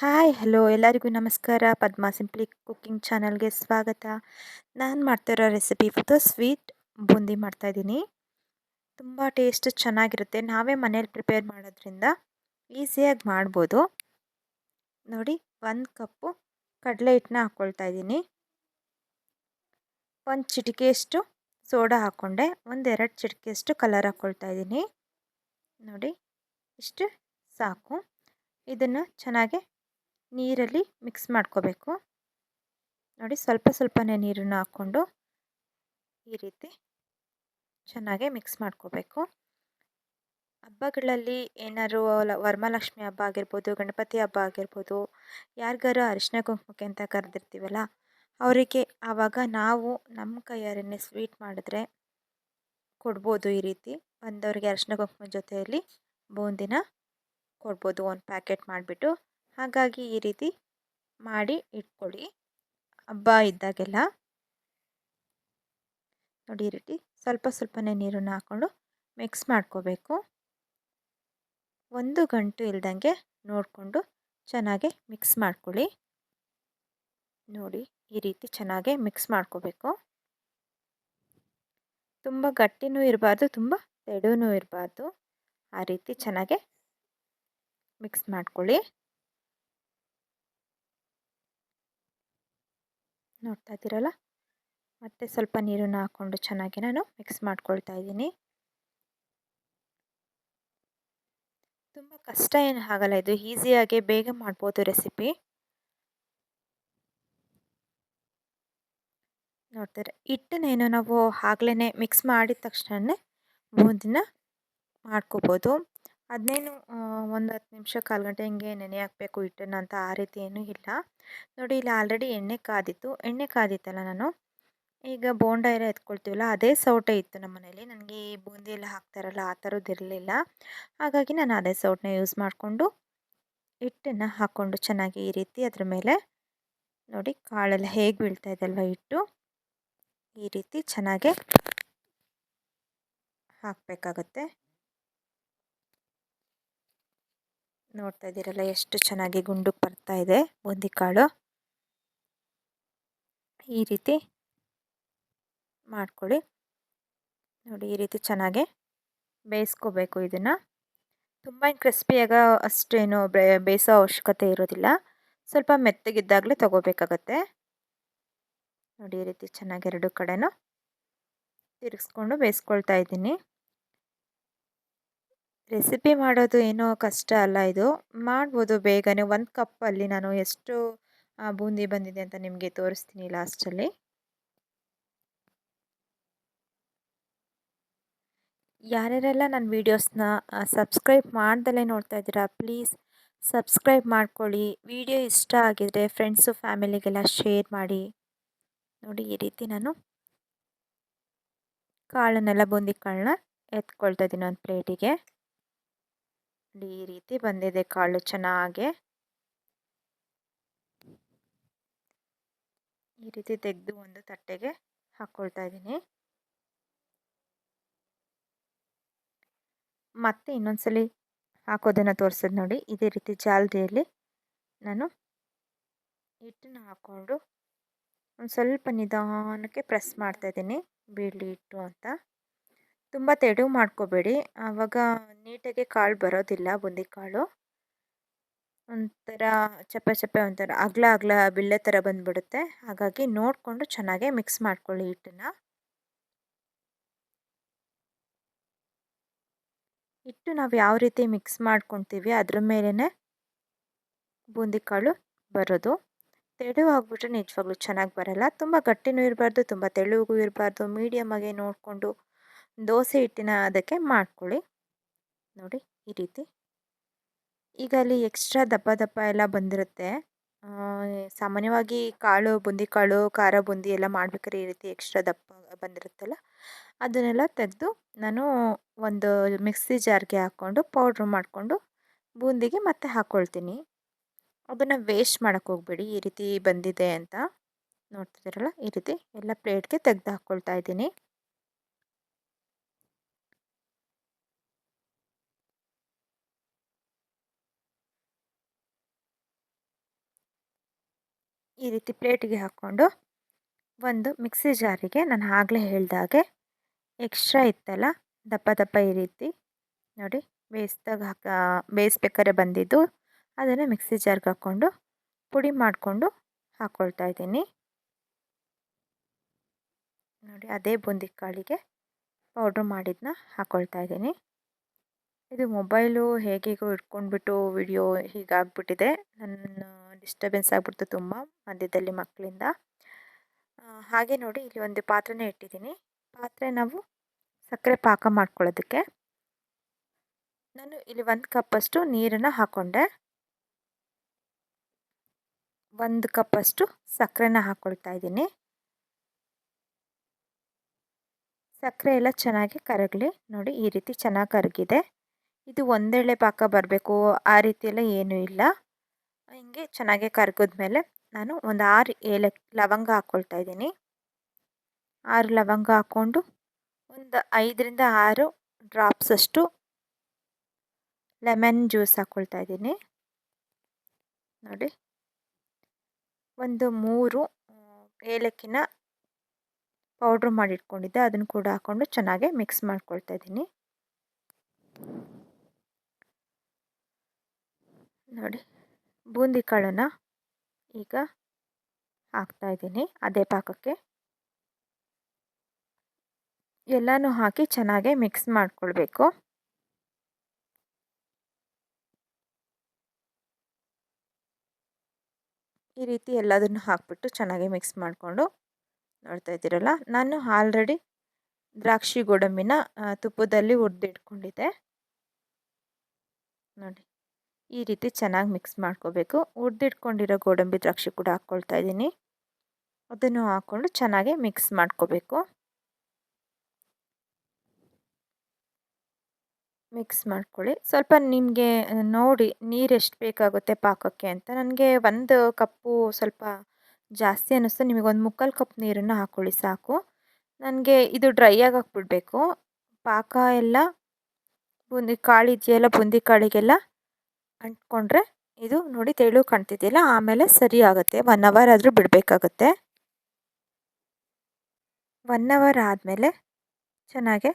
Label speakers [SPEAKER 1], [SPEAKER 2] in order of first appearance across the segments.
[SPEAKER 1] Hi, hello. ಎಲ್ಲರಿಗೂ ನಮಸ್ಕಾರ. Padma simply cooking ಚಾನಲ್ಗೆ ಸ್ವಾಗತ. ನಾನು ಮಾಡ್ತಿರೋ ರೆಸಿಪಿ ಇವತ್ತು ಸ್ವೀಟ್ ಬೂಂದಿ ಮಾಡ್ತಾಯಿದ್ದೀನಿ ತುಂಬ ಟೇಸ್ಟ್ ಚೆನ್ನಾಗಿರುತ್ತೆ. ನಾವೇ ಮನೇಲಿ ಪ್ರಿಪೇರ್ ಮಾಡೋದ್ರಿಂದ ಈಸಿಯಾಗಿ ಮಾಡ್ಬೋದು. ನೋಡಿ, ಒಂದು ಕಪ್ಪು ಕಡಲೆ ಹಿಟ್ಟನ್ನ ಹಾಕ್ಕೊಳ್ತಾ ಇದ್ದೀನಿ. ಒಂದು ಚಿಟಿಕೆಯಷ್ಟು ಸೋಡಾ ಹಾಕ್ಕೊಂಡೆ ಒಂದೆರಡು ಚಿಟಿಕೆಯಷ್ಟು ಕಲರ್ ಹಾಕ್ಕೊಳ್ತಾ ಇದ್ದೀನಿ. ನೋಡಿ, ಇಷ್ಟು ಸಾಕು. ಇದನ್ನು ಚೆನ್ನಾಗಿ ನೀರಲ್ಲಿ ಮಿಕ್ಸ್ ಮಾಡ್ಕೋಬೇಕು. ನೋಡಿ ಸ್ವಲ್ಪ ಸ್ವಲ್ಪನೇ ನೀರನ್ನು ಹಾಕ್ಕೊಂಡು ಈ ರೀತಿ ಚೆನ್ನಾಗೆ ಮಿಕ್ಸ್ ಮಾಡ್ಕೋಬೇಕು. ಹಬ್ಬಗಳಲ್ಲಿ ಏನಾದ್ರು ವರಮಹಾಲಕ್ಷ್ಮಿ ಹಬ್ಬ ಆಗಿರ್ಬೋದು, ಗಣಪತಿ ಹಬ್ಬ ಆಗಿರ್ಬೋದು, ಯಾರಿಗಾರು ಅರಿಶಿನ ಕುಂಕುಮಕ್ಕೆ ಅಂತ ಕರೆದಿರ್ತೀವಲ್ಲ, ಅವರಿಗೆ ಆವಾಗ ನಾವು ನಮ್ಮ ಕೈಯಾರನ್ನೇ ಸ್ವೀಟ್ ಮಾಡಿದ್ರೆ ಕೊಡ್ಬೋದು ಈ ರೀತಿ. ಬಂದವರಿಗೆ ಅರಿಶಿನ ಕುಂಕುಮ ಜೊತೆಯಲ್ಲಿ ಬೂಂದಿನ ಕೊಡ್ಬೋದು, ಒಂದು ಪ್ಯಾಕೆಟ್ ಮಾಡಿಬಿಟ್ಟು. ಹಾಗಾಗಿ ಈ ರೀತಿ ಮಾಡಿ ಇಟ್ಕೊಳ್ಳಿ. ಹಬ್ಬ ಇದ್ದಾಗೆಲ್ಲ ನೋಡಿ ಈ ರೀತಿ ಸ್ವಲ್ಪ ಸ್ವಲ್ಪನೇ ನೀರನ್ನು ಹಾಕ್ಕೊಂಡು ಮಿಕ್ಸ್ ಮಾಡ್ಕೋಬೇಕು. ಒಂದು ಗಂಟು ಇಲ್ದಂಗೆ ನೋಡಿಕೊಂಡು ಚೆನ್ನಾಗೆ ಮಿಕ್ಸ್ ಮಾಡ್ಕೊಳ್ಳಿ. ನೋಡಿ ಈ ರೀತಿ ಚೆನ್ನಾಗೆ ಮಿಕ್ಸ್ ಮಾಡ್ಕೋಬೇಕು. ತುಂಬ ಗಟ್ಟಿನೂ ಇರಬಾರ್ದು, ತುಂಬ ತೆಳುನೂ ಇರಬಾರ್ದು. ಆ ರೀತಿ ಚೆನ್ನಾಗೆ ಮಿಕ್ಸ್ ಮಾಡ್ಕೊಳ್ಳಿ. ನೋಡ್ತಾ ಇದ್ದೀರಲ್ಲ? ಮತ್ತೆ ಸ್ವಲ್ಪ ನೀರನ್ನು ಹಾಕ್ಕೊಂಡು ಚೆನ್ನಾಗಿ ನಾನು ಮಿಕ್ಸ್ ಮಾಡ್ಕೊಳ್ತಾ ಇದ್ದೀನಿ. ತುಂಬ ಕಷ್ಟ ಏನು ಆಗಲ್ಲ, ಇದು ಈಸಿಯಾಗಿ ಬೇಗ ಮಾಡ್ಬೋದು ರೆಸಿಪಿ ನೋಡ್ತಾರೆ ಹಿಟ್ಟನ್ನೇನು ನಾವು ಆಗ್ಲೇ ಮಿಕ್ಸ್ ಮಾಡಿದ ತಕ್ಷಣವೇ ಬೂಂದಿನ ಮಾಡ್ಕೋಬೋದು. ಅದನ್ನೇನು ಒಂದು ಹತ್ತು ನಿಮಿಷ ಕಾಲು ಗಂಟೆ ಹಿಂಗೆ ನೆನೆ ಹಾಕಬೇಕು ಹಿಟ್ಟನ್ನು ಅಂತ ಆ ರೀತಿ ಏನೂ ಇಲ್ಲ. ನೋಡಿ ಇಲ್ಲಿ ಆಲ್ರೆಡಿ ಎಣ್ಣೆ ಕಾದಿತ್ತು. ಎಣ್ಣೆ ಕಾದಿತ್ತಲ್ಲ ನಾನು. ಈಗ ಬೋಂಡ ಎಲ್ಲ ಎತ್ಕೊಳ್ತೀವಲ್ಲ, ಅದೇ ಸೌಟೆ ಇತ್ತು ನಮ್ಮ ಮನೇಲಿ. ನನಗೆ ಈ ಬೂಂದಿ ಎಲ್ಲ ಹಾಕ್ತಾರಲ್ಲ, ಆ ಥರದ್ದು ಇರಲಿಲ್ಲ. ಹಾಗಾಗಿ ನಾನು ಅದೇ ಸೌಟನ್ನ ಯೂಸ್ ಮಾಡಿಕೊಂಡು ಹಿಟ್ಟನ್ನು ಹಾಕ್ಕೊಂಡು ಚೆನ್ನಾಗಿ ಈ ರೀತಿ ಅದ್ರ ಮೇಲೆ ನೋಡಿ ಕಾಳೆಲ್ಲ ಹೇಗೆ ಬೀಳ್ತಾ ಇದೆಯಲ್ವ ಹಿಟ್ಟು, ಈ ರೀತಿ ಚೆನ್ನಾಗೆ ಹಾಕಬೇಕಾಗತ್ತೆ. ನೋಡ್ತಾ ಇದ್ದೀರಲ್ಲ, ಎಷ್ಟು ಚೆನ್ನಾಗಿ ಗುಂಡು ಬರ್ತಾ ಇದೆ. ಬೂಂದಿ ಕಾಳು. ಈ ರೀತಿ ಮಾಡ್ಕೊಳ್ಳಿ. ನೋಡಿ, ಈ ರೀತಿ ಚೆನ್ನಾಗಿ ಬೇಯಿಸ್ಕೋಬೇಕು ಇದನ್ನು. ತುಂಬ ಕ್ರಿಸ್ಪಿಯಾಗ ಅಷ್ಟೇನು ಬೇಯಿಸೋ ಅವಶ್ಯಕತೆ ಇರೋದಿಲ್ಲ. ಸ್ವಲ್ಪ ಮೆತ್ತಗಿದ್ದಾಗಲೇ ತೊಗೋಬೇಕಾಗತ್ತೆ. ನೋಡಿ, ಈ ರೀತಿ ಚೆನ್ನಾಗಿ ಎರಡು ಕಡೆನೂ ತಿರುಗಿಸ್ಕೊಂಡು ಬೇಯಿಸ್ಕೊಳ್ತಾ ಇದ್ದೀನಿ. ರೆಸಿಪಿ ಮಾಡೋದು ಏನೋ ಕಷ್ಟ ಅಲ್ಲ ಇದು. ಮಾಡ್ಬೋದು ಬೇಗನೆ ಒಂದು ಕಪ್ಪಲ್ಲಿ ನಾನು ಎಷ್ಟು ಬೂಂದಿ ಬಂದಿದೆ ಅಂತ ನಿಮಗೆ ತೋರಿಸ್ತೀನಿ ಲಾಸ್ಟಲ್ಲಿ ಯಾರ್ಯಾರೆಲ್ಲ ನನ್ನ ವೀಡಿಯೋಸ್ನ ಸಬ್ಸ್ಕ್ರೈಬ್ ಮಾಡ್ದಲೇ ನೋಡ್ತಾ ಇದ್ದೀರಾ ಪ್ಲೀಸ್ ಸಬ್ಸ್ಕ್ರೈಬ್ ಮಾಡ್ಕೊಳ್ಳಿ. ವಿಡಿಯೋ ಇಷ್ಟ ಆಗಿದ್ರೆ ಫ್ರೆಂಡ್ಸು ಫ್ಯಾಮಿಲಿಗೆಲ್ಲ ಶೇರ್ ಮಾಡಿ. ನೋಡಿ ಈ ರೀತಿ ನಾನು ಕಾಳನ್ನೆಲ್ಲ ಬೂಂದಿ ಕಾಳನ್ನ ಎತ್ಕೊಳ್ತಾ ಇದ್ದೀನಿ ಒಂದು ಪ್ಲೇಟಿಗೆ ಈ ರೀತಿ ಬಂದಿದೆ ಕಾಳು ಚೆನ್ನಾಗೆ. ಈ ರೀತಿ ತೆಗೆದು ಒಂದು ತಟ್ಟೆಗೆ ಹಾಕ್ಕೊಳ್ತಾ ಇದ್ದೀನಿ. ಮತ್ತೆ ಇನ್ನೊಂದ್ಸಲಿ ಹಾಕೋದನ್ನು ತೋರಿಸೋದು ನೋಡಿ, ಇದೇ ರೀತಿ ಜಾಲರಿಯಲ್ಲಿ ನಾನು ಹಿಟ್ಟನ್ನು ಹಾಕ್ಕೊಂಡು ಒಂದು ಸ್ವಲ್ಪ ನಿಧಾನಕ್ಕೆ ಪ್ರೆಸ್ ಮಾಡ್ತಾ ಇದ್ದೀನಿ, ಬೀಳಿ ಹಿಟ್ಟು ಅಂತ. ತುಂಬ ತೆಡು ಮಾಡ್ಕೋಬೇಡಿ. ಆವಾಗ ನೀಟಾಗಿ ಕಾಳು ಬರೋದಿಲ್ಲ ಬುಂದಿ ಕಾಳು. ಒಂಥರ ಚಪ್ಪೆ ಚಪ್ಪೆ ಒಂಥರ ಅಗಲ ಅಗಲ ಬಿಲ್ಲೆ ಥರ ಬಂದುಬಿಡುತ್ತೆ. ಹಾಗಾಗಿ ನೋಡಿಕೊಂಡು ಚೆನ್ನಾಗೆ ಮಿಕ್ಸ್ ಮಾಡ್ಕೊಳ್ಳಿ ಹಿಟ್ಟನ್ನು. ಹಿಟ್ಟು ನಾವು ಯಾವ ರೀತಿ ಮಿಕ್ಸ್ ಮಾಡ್ಕೊತೀವಿ ಅದ್ರ ಮೇಲೇ ಬೂಂದಿ ಕಾಳು ಬರೋದು. ತೆಳು ಆಗಿಬಿಟ್ರೆ ನಿಜವಾಗ್ಲೂ ಚೆನ್ನಾಗಿ ಬರೋಲ್ಲ. ತುಂಬ ಗಟ್ಟಿನೂ ಇರಬಾರ್ದು, ತುಂಬ ತೆಳುಗೂ ಇರಬಾರ್ದು. ಮೀಡಿಯಮಾಗೆ ನೋಡಿಕೊಂಡು ದೋಸೆ ಹಿಟ್ಟಿನ ಅದಕ್ಕೆ ಮಾಡ್ಕೊಳ್ಳಿ. ನೋಡಿ ಈ ರೀತಿ. ಈಗ ಅಲ್ಲಿ ಎಕ್ಸ್ಟ್ರಾ ದಪ್ಪ ದಪ್ಪ ಎಲ್ಲ ಬಂದಿರುತ್ತೆ. ಸಾಮಾನ್ಯವಾಗಿ ಕಾಳು, ಬುಂದಿ ಕಾಳು, ಖಾರ, ಬುಂದಿ ಎಲ್ಲ ಮಾಡ್ಬೇಕಾದ್ರೆ ಈ ರೀತಿ ಎಕ್ಸ್ಟ್ರಾ ದಪ್ಪ ಬಂದಿರುತ್ತಲ್ಲ, ಅದನ್ನೆಲ್ಲ ತೆಗೆದು ನಾನು ಒಂದು ಮಿಕ್ಸಿ ಜಾರ್ಗೆ ಹಾಕ್ಕೊಂಡು ಪೌಡ್ರ್ ಮಾಡಿಕೊಂಡು ಬೂಂದಿಗೆ ಮತ್ತೆ ಹಾಕ್ಕೊಳ್ತೀನಿ ಅದನ್ನು ವೇಸ್ಟ್ ಮಾಡೋಕ್ಕೆ ಹೋಗ್ಬೇಡಿ, ಈ ರೀತಿ ಬಂದಿದೆ ಅಂತ. ನೋಡ್ತಿದ್ದೀರಲ್ಲ, ಈ ರೀತಿ ಎಲ್ಲ ಪ್ಲೇಟ್ಗೆ ತೆಗೆದು ಹಾಕ್ಕೊಳ್ತಾ ಇದ್ದೀನಿ. ಈ ರೀತಿ ಪ್ಲೇಟಿಗೆ ಹಾಕ್ಕೊಂಡು ಒಂದು ಮಿಕ್ಸಿ ಜಾರಿಗೆ ನಾನು ಆಗಲೇ ಹೇಳಿದಾಗೆ ಎಕ್ಸ್ಟ್ರಾ ಇತ್ತಲ್ಲ, ದಪ್ಪ ದಪ್ಪ ಈ ರೀತಿ ನೋಡಿ ಬೇಯಿಸ್ದಾಗ ಹಾಕ, ಬೇಯಿಸ್ಬೇಕಾದ್ರೆ ಬಂದಿದ್ದು. ಅದನ್ನು ಮಿಕ್ಸಿ ಜಾರ್ಗೆ ಹಾಕ್ಕೊಂಡು ಪುಡಿ ಮಾಡಿಕೊಂಡು ಹಾಕ್ಕೊಳ್ತಾ ಇದ್ದೀನಿ. ನೋಡಿ ಅದೇ ಬೂಂದಿ ಕಾಳಿಗೆ ಪೌಡ್ರ್ ಮಾಡಿದ್ದನ್ನ ಹಾಕ್ಕೊಳ್ತಾ ಇದ್ದೀನಿ. ಇದು ಮೊಬೈಲು ಹೇಗೇಗೋ ಇಟ್ಕೊಂಡ್ಬಿಟ್ಟು ವಿಡಿಯೋ ಹೀಗಾಗ್ಬಿಟ್ಟಿದೆ. ನನ್ನ ಡಿಸ್ಟರ್ಬೆನ್ಸ್ ಆಗಿಬಿಡ್ತು ತುಂಬ ಮಧ್ಯದಲ್ಲಿ ಮಕ್ಕಳಿಂದ. ಹಾಗೆ ನೋಡಿ ಇಲ್ಲಿ ಒಂದು ಪಾತ್ರೆನೇ ಇಟ್ಟಿದ್ದೀನಿ. ಪಾತ್ರೆ ನಾವು ಸಕ್ಕರೆ ಪಾಕ ಮಾಡ್ಕೊಳ್ಳೋದಕ್ಕೆ. ನಾನು ಇಲ್ಲಿ ಒಂದು ಕಪ್ಪಷ್ಟು ನೀರನ್ನು ಹಾಕ್ಕೊಂಡೆ ಒಂದು ಕಪ್ಪಷ್ಟು ಸಕ್ಕರೆನ ಹಾಕ್ಕೊಳ್ತಾ ಇದ್ದೀನಿ. ಸಕ್ಕರೆ ಎಲ್ಲ ಚೆನ್ನಾಗಿ ಕರಗಲಿ. ನೋಡಿ ಈ ರೀತಿ ಚೆನ್ನಾಗಿ ಕರಗಿದೆ. ಇದು ಒಂದೇಳೆ ಪಾಕ ಬರಬೇಕು. ಆ ರೀತಿಯೆಲ್ಲ ಏನೂ ಇಲ್ಲ. ಹಿಂಗೆ ಚೆನ್ನಾಗಿ ಕರಗಿದ್ಮೇಲೆ ನಾನು ಒಂದು ಆರು ಏಲಕ್ಕಿ ಲವಂಗ ಹಾಕ್ಕೊಳ್ತಾ ಇದ್ದೀನಿ. ಆರು ಲವಂಗ ಹಾಕ್ಕೊಂಡು ಒಂದು ಐದರಿಂದ ಆರು ಡ್ರಾಪ್ಸಷ್ಟು ಲೆಮನ್ ಜ್ಯೂಸ್ ಹಾಕ್ಕೊಳ್ತಾ ಇದ್ದೀನಿ. ನೋಡಿ, ಒಂದು ಮೂರು ಏಲಕ್ಕಿನ ಪೌಡ್ರ್ ಮಾಡಿ ಇಟ್ಕೊಂಡಿದ್ದೆ ಅದನ್ನು ಕೂಡ ಹಾಕ್ಕೊಂಡು ಚೆನ್ನಾಗಿ ಮಿಕ್ಸ್ ಮಾಡ್ಕೊಳ್ತಾ ಇದ್ದೀನಿ. ನೋಡಿ ಬೂಂದಿ ಕಾಳನ್ನು ಈಗ ಹಾಕ್ತಾ ಇದ್ದೀನಿ, ಅದೇ ಪಾಕಕ್ಕೆ. ಎಲ್ಲನೂ ಹಾಕಿ ಚೆನ್ನಾಗಿ ಮಿಕ್ಸ್ ಮಾಡಿಕೊಳ್ಬೇಕು. ಈ ರೀತಿ ಎಲ್ಲದನ್ನು ಹಾಕ್ಬಿಟ್ಟು ಚೆನ್ನಾಗಿ ಮಿಕ್ಸ್ ಮಾಡಿಕೊಂಡು ನೋಡ್ತಾ ಇದ್ದೀರಲ್ಲ, ನಾನು ಆಲ್ರೆಡಿ ದ್ರಾಕ್ಷಿ ಗೋಡಂಬಿನ ತುಪ್ಪದಲ್ಲಿ ಹುರಿದಿಟ್ಕೊಂಡಿದ್ದೆ. ನೋಡಿ. ಈ ರೀತಿ ಚೆನ್ನಾಗಿ ಮಿಕ್ಸ್ ಮಾಡ್ಕೋಬೇಕು. ಉರ್ದಿಟ್ಕೊಂಡಿರೋ ಗೋಡಂಬಿ ದ್ರಾಕ್ಷಿ ಕೂಡ ಹಾಕ್ಕೊಳ್ತಾ ಇದ್ದೀನಿ. ಅದನ್ನು ಹಾಕ್ಕೊಂಡು ಚೆನ್ನಾಗಿ ಮಿಕ್ಸ್ ಮಾಡ್ಕೋಬೇಕು. ಮಿಕ್ಸ್ ಮಾಡ್ಕೊಳ್ಳಿ. ಸ್ವಲ್ಪ ನಿಮಗೆ ನೋಡಿ ನೀರು ಎಷ್ಟು ಬೇಕಾಗುತ್ತೆ ಪಾಕಕ್ಕೆ ಅಂತ. ನನಗೆ ಒಂದು ಕಪ್ಪು ಸ್ವಲ್ಪ ಜಾಸ್ತಿ ಅನ್ನಿಸ್ತು. ನಿಮಗೆ ಒಂದು ಮುಕ್ಕಾಲು ಕಪ್ ನೀರನ್ನು ಹಾಕ್ಕೊಳ್ಳಿ ಸಾಕು. ನನಗೆ ಇದು ಡ್ರೈ ಆಗಿ ಹಾಕ್ಬಿಡ್ಬೇಕು. ಪಾಕ ಎಲ್ಲ ಬೂಂದಿ ಕಾಳಿದೆಯಲ್ಲ, ಬೂಂದಿ ಕಾಳಿಗೆಲ್ಲ ಅಂಟ್ಕೊಂಡ್ರೆ ಇದು ನೋಡಿ ತೆಳು ಕಾಣ್ತಿದೆಯಲ್ಲ, ಆಮೇಲೆ ಸರಿ ಆಗುತ್ತೆ. ಒನ್ ಅವರ್ ಆದರೂ ಬಿಡಬೇಕಾಗತ್ತೆ. ಒನ್ ಅವರ್ ಆದಮೇಲೆ ಚೆನ್ನಾಗೆ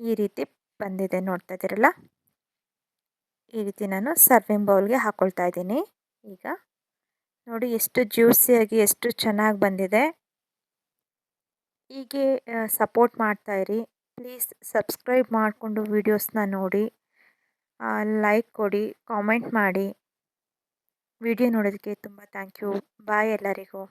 [SPEAKER 1] ಈ ರೀತಿ ಬಂದಿದೆ ನೋಡ್ತಾ ಇದ್ದೀರಲ್ಲ? ಈ ರೀತಿ ನಾನು ಸರ್ವಿಂಗ್ ಬೌಲ್ಗೆ ಹಾಕ್ಕೊಳ್ತಾ ಇದ್ದೀನಿ. ಈಗ ನೋಡಿ ಎಷ್ಟು ಜ್ಯೂಸಿಯಾಗಿ ಎಷ್ಟು ಚೆನ್ನಾಗಿ ಬಂದಿದೆ. ಹೀಗೆ ಸಪೋರ್ಟ್ ಮಾಡ್ತಾಯಿರಿ ಪ್ಲೀಸ್ ಸಬ್ಸ್ಕ್ರೈಬ್ ಮಾಡಿಕೊಂಡು ವೀಡಿಯೋಸ್ನ ನೋಡಿ. ಲೈಕ್ ಕೊಡಿ ಕಾಮೆಂಟ್ ಮಾಡಿ. ವಿಡಿಯೋ ನೋಡೋದಕ್ಕೆ ತುಂಬ ಥ್ಯಾಂಕ್ ಯು ಬಾಯ್ ಎಲ್ಲರಿಗೂ.